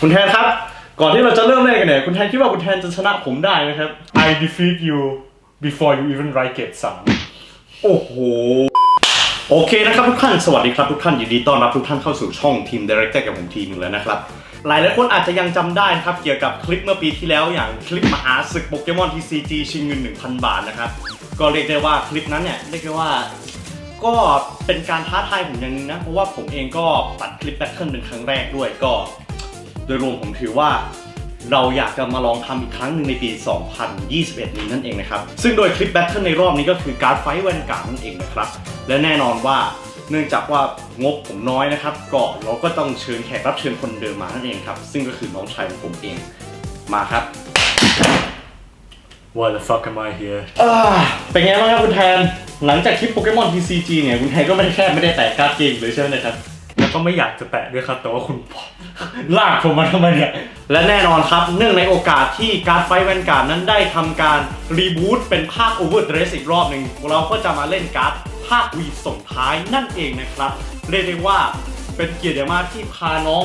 คุณแทนครับ ก่อนที่เราจะเริ่มเล่นกันเนี่ย คุณแทนคิดว่าคุณแทนจะชนะผมได้ไหมครับ I defeat you before you even write gate 3โอ้โห โอเคนะครับทุกท่าน สวัสดีครับทุกท่าน ยินดีต้อนรับทุกท่านเข้าสู่ช่องทีม Director กับผมทีมหนึ่งแล้วนะครับ หลายหลายคนอาจจะยังจำได้นะครับ เกี่ยวกับคลิปเมื่อปีที่แล้วอย่างคลิปมหาศึกโปเกมอน TCG ชิงเงิน 1,000 บาทนะครับ ก็เรียกได้ว่าคลิปนั้นเนี่ยเรียกได้ว่าก็เป็นการท้าทายผมอย่างหนึงนะ เพราะว่าผมเองก็ตัดคลิปแบทเทิลเป็นครั้งแรกด้วยก็ โดยรวมผมถือว่าเราอยากจะมาลองทำอีกครั้งหนึ่งในปี 2021 นี้นั่นเองนะครับ ซึ่งโดยคลิปแบทเทิลในรอบนี้ก็คือการ์ดไฟท์แวนการ์ดนั่นเองนะครับ และแน่นอนว่าเนื่องจากว่างบผมน้อยนะครับ ก็เราก็ต้องเชิญแขกรับเชิญคนเดิมมานั่นเองครับ ซึ่งก็คือน้องชายของผมเองมาครับ Why the fuck am I here อ่าเป็นไงบ้างครับคุณแทน หลังจากคลิปโปเกมอน TCG เนี่ยคุณแทนก็ไม่ได้แค่ไม่ได้แตกการ์ดเกมเลยใช่ไหมครับแล้ว ก็ไม่อยากจะแตะด้วยครับ แต่ว่าคุณลากผมมาทำไมเนี่ย และแน่นอนครับ เนื่องในโอกาสที่การ์ดไฟแวนการ์ดนั้นได้ทำการรีบูตเป็นภาค Overdress อีกรอบหนึ่งเราก็จะมาเล่นการ์ดภาควีส่งท้ายนั่นเองนะครับ เรียกได้ว่าเป็นเกียรติอย่างมากที่พาน้อง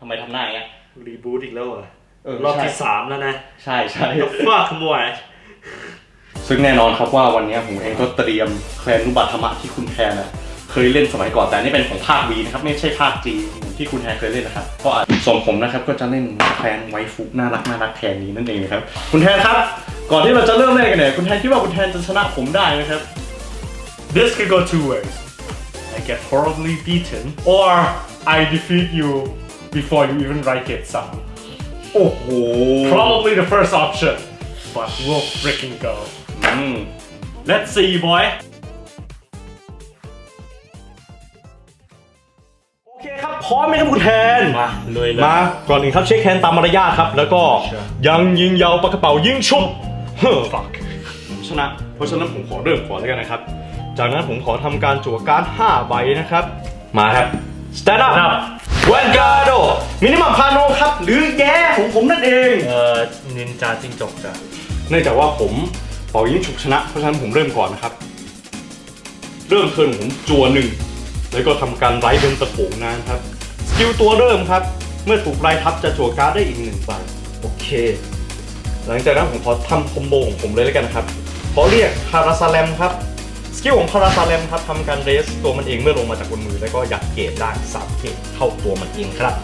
ทำไมทำหน้าอย่างเงี้ยรีบูตอีกแล้วเหรอเออรอบใช่ที่สามแล้วนะ ใช่ใช่ The fuck boy ซึ่งแน่นอนครับว่าวันนี้ผมเองก็เตรียมแคลนนุบัตธรรมะที่คุณแทนนะ เคยเล่นสมัยก่อนแต่อันนี่เป็นของภาควีนะครับไม่ใช่ภาคจีที่คุณแทนเคยเล่นนะครับก็อาจส่วนผมนะครับก็จะเล่นแคลนไวฟุกน่ารักน่ารักแทนนี้นั่นเองนะครับคุณแทนครับ ก่อนที่เราจะเริ่มเล่นกันเนี่ยคุณแทนคิดว่าคุณแทนจะชนะผมได้ไหมครับ This could go two ways I get horribly beaten or I defeat you before you even write gate 3โอ้โห Probably the first option but we'll freaking go อืม Let's see boy พร้อมไหมครับคุณแทน มาเลยเลย มาก่อนอื่นครับเช็คแฮนด์ตามมารยาทครับ แล้วก็ Sure ยังยิงยาวปากกระเป๋ายิงชุบเฮ้อ fuck ชนะ เพราะฉะนั้นผมขอเริ่มก่อนแล้วกันนะครับ จากนั้นผมขอทำการจั่วการ์ด5ใบนะครับ มาครับ Stand up Up วันการ์โดมินิมัมพาโนครับ หรือแย่ของผมนั่นเอง เอ่อนินจาจิ้งจกจ้ะเนื่องจากว่าผมเป่ายิงฉุกชนะ เพราะฉะนั้นผมเริ่มก่อนนะครับ เริ่มเทิร์นผมจัวหนึ่ง แล้วก็ทำการไร้เป็นตะโขงนานครับ สกิลตัวเริ่มครับ เมื่อถูกไล่ทับจะจั่วการ์ดได้อีกหนึ่งใบโอเค หลังจากนั้นผมขอทำคอมโบของผมเลยแล้วกันนะครับขอเรียกพาราซาแลมครับสกิลของพาราซาแลมครับทำการเรสตัวมันเองเมื่อลงมาจากบนมือ แล้วก็ยัดเกตได้สามเกตเข้าตัวมันเองครับ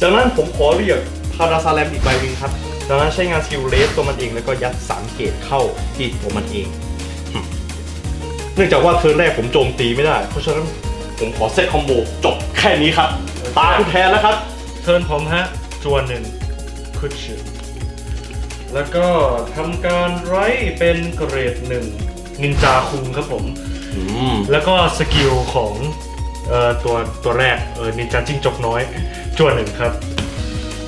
จากนั้นผมขอเรียกพาราซาแลมอีกใบหนึ่งครับจากนั้นใช้งานสกิลเรสตัวมันเองแล้วก็ยัดสามเกตเข้าที่ตัวมันเอง เนื่องจากว่าเทิร์นแรกผมโจมตีไม่ได้ เพราะฉะนั้นผมขอเซตคอมโบจบแค่นี้ครับ ตาคุณแทนแล้วครับเทิร์นผมฮะจวนหนึ่งคุชชื่อแล้วก็ทำการไรเป็นเกรดหนึ่งนินจาคุงครับผม อืมแล้วก็สกิลของเอ่อตัวตัวแรกเออนินจาจิ้งจกน้อยจวนหนึ่งครับ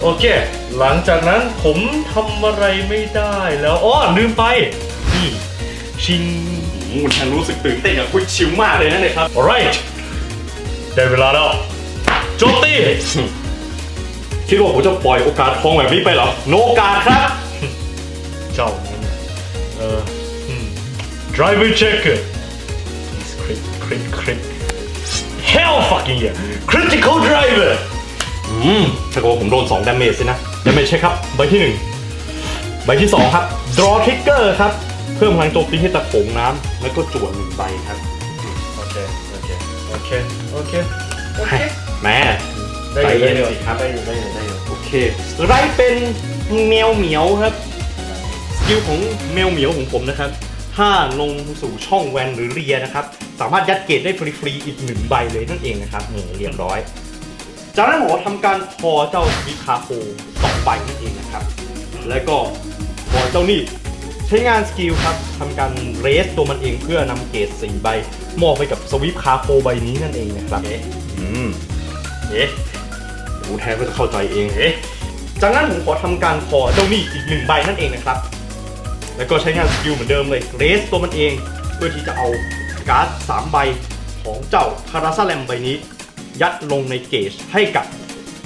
โอเค หลังจากนั้นผมทำอะไรไม่ได้แล้วอ๋อลืมไปนี่ชิงคุณแทนรู้สึกตื่นเต้นกับคุยชิวมากเลยนะเนี่ยครับ alright ได้เวลาแล้วโจมตี คิดว่าผมจะปล่อยโอกาสทองแบบนี้ไปเหรอ โนกาสครับ เจ้านั่นน่ะเอออืม driver checker please crit crit crit hell fucking yeah critical driver อืมถ้าเกิดว่าผมโดน2ดาเมจสินะดาเมจใช่ครับ ใบที่ 1 ใบที่ 2 ครับ draw trigger ครับ เพิ่มพลังโจมตีให้ตะโขงน้ำแล้วก็จั่วหนึ่งใบครับ โอเค โอเค โอเค โอเค โอเค แม่ได้ใจอยู่เย็ได้นอยู่สิครับได้อยู่ได้อยู่ได้อยู่โอเค ไรเป็นแมวเหมียวครับสกิลของแมวเหมียวของผมนะครับ ถ้าลงสู่ช่องแวนหรือเรียนะครับ สามารถยัดเกตได้ฟรีๆอีกหนึ่งใบเลยนั่นเองนะครับนี่เรียบร้อย จากนั้นผมก็ทำการพอเจ้าวิคาโคสองใบนั่นเองนะครับ แล้วก็พอเจ้านี่ใช้งานสกิลครับทำการเรสตัวมันเองเพื่อนำเกตสี่ใบมอบไปกับสวิปคาโคใบนี้นั่นเองนะครับอืม เอ๊ะผู้แทนก็จะเข้าใจเองเอ๊ะจากนั้นผมขอทำการขอเจ้าหนี้อีกหนึ่งใบนั่นเองนะครับ แล้วก็ใช้งานสกิลเหมือนเดิมเลยเรสตัวมันเอง เพื่อที่จะเอาการ์ดสามใบของเจ้าคาราซาแลมใบนี้ ยัดลงในเกจให้กับ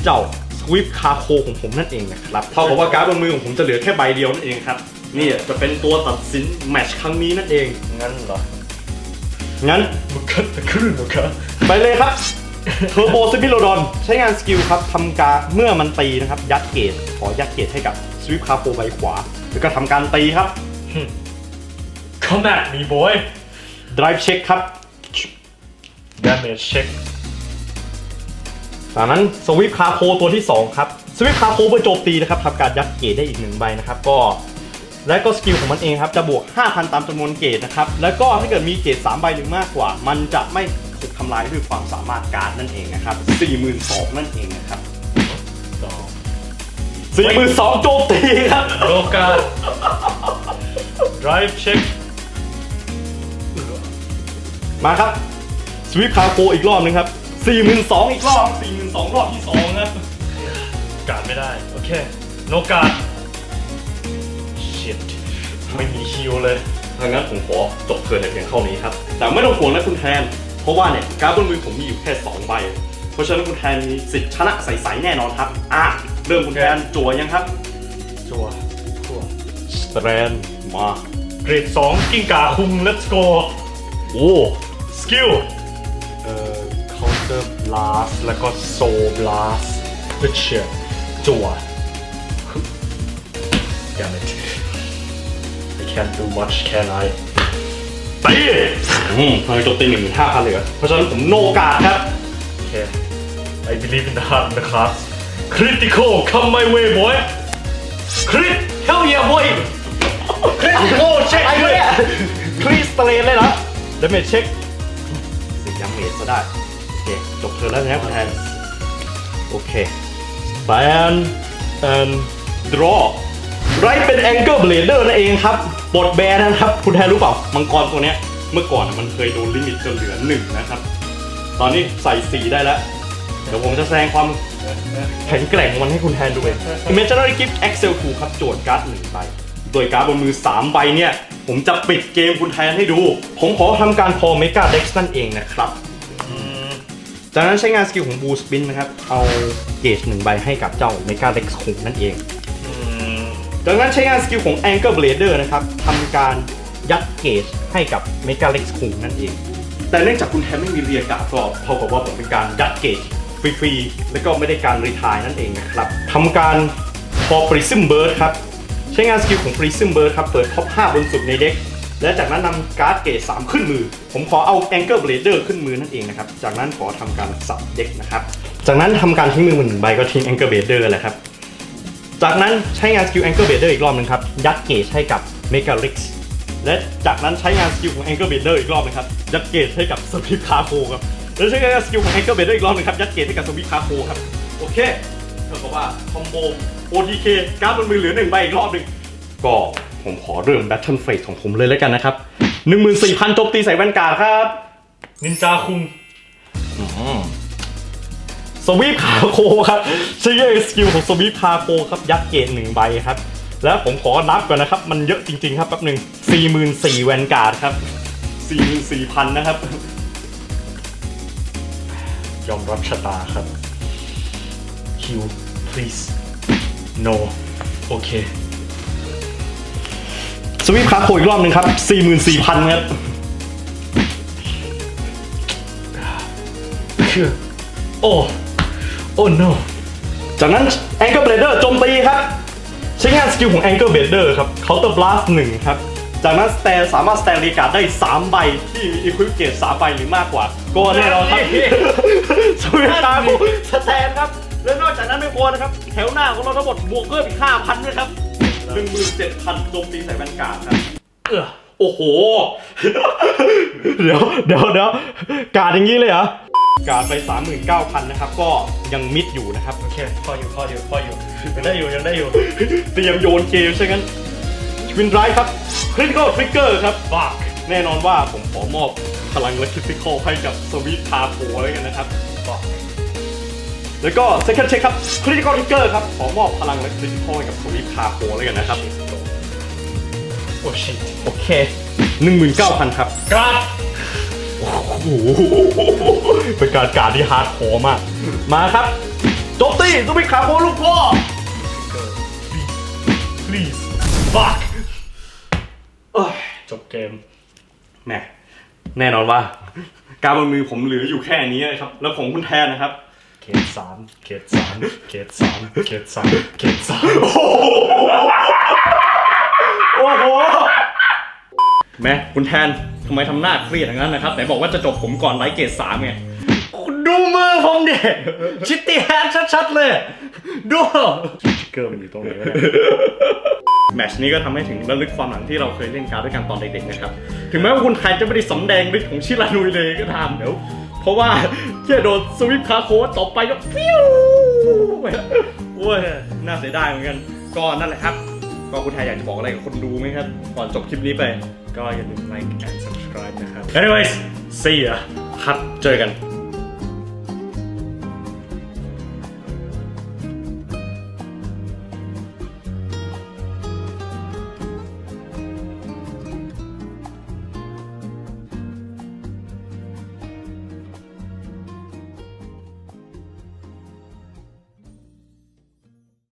เจ้าสวิปคาโคของผมนั่นเองนะครับเท่ากับว่าการ์ดบนมือของผมจะเหลือแค่ใบเดียวนั่นเองครับนี่จะเป็นตัวตัดสินแมตช์ครั้งนี้นั่นเองงั้นเหรองั้นมันคัดตะคลื่นเหรอครับไปเลยครับ เทอร์โบสปิโลดอนใช้งานสกิลครับทำการเมื่อมันตีนะครับ ยัดเกตขอยัดเกตให้กับสวิปคาโฟใบขวา แล้วก็ทำการตีครับ Come at me boy drive check ครับ damage check จากนั้นสวิปคาโคตัวที่ 2 ครับ สวิปคาโคเพื่อโจมตีนะครับทำการยัดเกตได้อีกหนึ่งใบนะครับ ก็ และก็สกิลของมันเองครับ จะบวก 5,000 ตามจำนวนเกตนะครับ แล้วก็ถ้าเกิดมีเกต3ใบหรือมากกว่า มันจะไม่ ถูกทำลายด้วยความสามารถการ์ดนั่นเองนะครับ42,000นั่นเองนะครับสอง42,000โจมตีครับ โลกา drive check มาครับสวิปคาโคอีกรอบหนึงครับ42,000อีกรอบ42,000รอบที่สองครับการไม่ได้ โอเค โนกา shit ไม่มีฮิวเลย ถ้างั้นผมขอจบเทิร์นแต่เพียงเท่านี้ครับ แต่ไม่ต้องห่วงนะคุณแทนเพ ราะว่าเนี่ยการ์ดบนมือผมมีอยู่แค่2ใบ เพราะฉะนั้นคุณแทนมีสิทธิ์ชนะใสๆแน่นอนครับอะเริ่มคุณแทนจั่วยังครับ จัวจัวสแตรนมา เกรดสองกิ้งก่าคุง let's go โอ้สกิลเอ่อ counter blast แล้วก็ soul blast เพื่อเชียร์จัว damn it I can't do much can I ตีอืมทางโจมตีหนึ่งหมื่นห้าพันเลยเหรอเพราะฉะนั้นผมโนกาดครับ โอเค I believe in the heart and the class critical come my way boy crit hell yeah boy critical check อะไรวะเนี่ยครีสเตเลนเลยเหรอเดเมจเช็คสิยังเมจก็ได้ โอเค จบเทิร์นแล้วนะคุณแทนโอเค ban and draw ไรเป็น Anger Blader นั่นเองครับบทแบนนะครับ คุณแทนรู้เปล่า มังกรตัวเนี้ย เมื่อก่อนมันเคยโดนลิมิตจนเหลือหนึ่งนะครับ ตอนนี้ใส่สีได้แล้ว เดี๋ยวผมจะแสดงความแข็งแกร่งมันให้คุณแทนดูเอง Imaginary Gift Excel 2ครับโจทย์การ์ดหนึ่งใบ โดยการ์ดบนมือ 3 ใบเนี่ย ผมจะปิดเกมคุณแทนให้ดู ผมขอทำการพอ Mega Dex นั่นเองนะครับจากนั้นใช้งานสกิลของ Blue Spin นะครับ เอาเกจหนึ่งใบให้กับเจ้า Mega Dex คุงนั่นเอง จากนั้นใช้งานสกิลของ Anger Blader นะครับทำการยัดเกจให้กับ Mega Lex คุงนั่นเอง แต่เนื่องจากคุณแทนไม่มีเรียกาก็เท่ากับว่าผมเป็นการยัดเกจฟรีๆ แล้วก็ไม่ได้การรีทายนั่นเองนะครับทำการ for Prism Bird ครับ ใช้งานสกิลของ Prism Bird ครับ เปิดท็อป 5 บนสุดในเด็กและจากนั้นนำการ์ดเกจ3ขึ้นมือ ผมขอเอา Anger Blader ขึ้นมือนั่นเองนะครับ จากนั้นขอทำการสับเด็กนะครับ จากนั้นทำการทิ้งมือหนึ่งใบก็ทิ้ง Anger Blader แหละครับ จากนั้นใช้งานสกิล Anchor Bader อีกรอบหนึงครับ ยัดเกจให้กับ Mega Rix และจากนั้นใช้งานสกิลของ Anchor Bader อีกรอบหนึงครับ ยัดเกจให้กับ s w i f t Cargo ครับ แล้วใช้งานสกิลของ Anchor Bader อีกรอบหนึงครับ ยัดเกจให้กับ Swift Cargo ครับ โอเคเท่ากับว่าคอมโบ OTK การ์ดบนมือเหลือหนึ่งใบอีกรอบหนึ่งก็ผมขอเริ่ม Battle Phase ของผมเลยแล้วกันนะครับ14,000โจมตีใส่แว่นกาครับนินจาคุง สวีปคาโคครับใช้สกิลของสวีปคาโคครับยัดเกตหนึ่งใบครับ แล้วผมขอนับก่อนนะครับ มันเยอะจริงๆครับแป๊บหนึ่งสี่หมื่นสี่แวนการ์ดครับสี่หมื่นสี่พันนะครับ ยอมรับชะตาครับ Q please no โอเคสวีปคาโคอีกรอบหนึ่งครับสี่หมื่นสี่พันครับโอ้ โอ้ no จากนั้น Anchor Blader โจมตีครับ ใช้งานสกิลของ Anchor Blader ครับ Counter Blast 1 ครับ จากนั้นสแตนสามารถสแตนรีการ์ดได้ 3 ใบที่มี Equip Gate 3ใบหรือมากกว่า ก็แน่นอนครับสวีปคาโคสแตนครับ และนอกจากนั้นไม่พอนะครับ แถวหน้าของเราทั้งหมดบวกเพิ่มอีก 5,000ด้วยครับ17,000โจมตีใส่แวนการ์ดครับเออโอ้โห เดี๋ยวเดี๋ยวเดี๋ยวการ์ดอย่างนี้เลยเหรอ การ์ดไป 39,000 นะครับ ก็ยังมิดอยู่นะครับ โอเค พออยู่ พออยู่ พออยู่ ยังได้อยู่ ยังได้อยู่ เตรียมโยนเกมใช่งั้นวินไรครับคริ t ิคอลทริกเกอร์ครับ fuck แน่นอนว่าผมขอมอบพลังและคริ t ิคอลให้กับสวีทคาโปแล้วกันนะครับ fuck แล้วก็ second check ครับคริ t ิคอลทริกเกอร์ครับ ขอมอบพลังและคริ t ิคอลให้กับสวีทคาโปแล้วกันนะครับ โอ้ shit โอเค 19,000 ครับการ์ด โอ้โหเป็นการการที่ฮาร์ดคอร์มาก มาครับโจมตีสวีทคาโปลูกพ่อ please please fuck เอ้ยจบเกมแหมแน่นอนว่า การบนมือผมเหลืออยู่แค่นี้นะครับ แล้วของคุณแทนนะครับ เขตสามเขตสามเขตสามเขตสามเขตสามโอ้โหแม่คุณแทน ทำไมทำหน้าเครียดอย่างนั้นนะครับไหนบอกว่าจะจบผมก่อนไลท์เกรดสามไงคุณดูมือผมดิชิตตี้แฮนด์ชัดๆเลย ดูเกิร์มันอยู่ตรงไหนวะเนี่ยแมตชนี้ก็ทำให้ถึงระลึกความหลังที่เราเคยเล่นการดด้วยกันตอนเด็กๆนะครับ ถึงแม้ว่าคุณไทยจะไม่ได้สำแดงฤทธิ์ของชิรานุยเลยก็ตามเดี๋ยวเพราะว่าแค่โดนสวิปคาโคต่อไปก็ฟิวโอ้ยน่าเสียดายเหมือนกัน ก็นั่นแหละครับ ก็คุณไทยอยากจะบอกอะไรกับคนดูไหมครับ ก่อนจบคลิปนี้ไป ก็อย่าลืม like and subscribe นะครับ anyways see ya ครับเจอกัน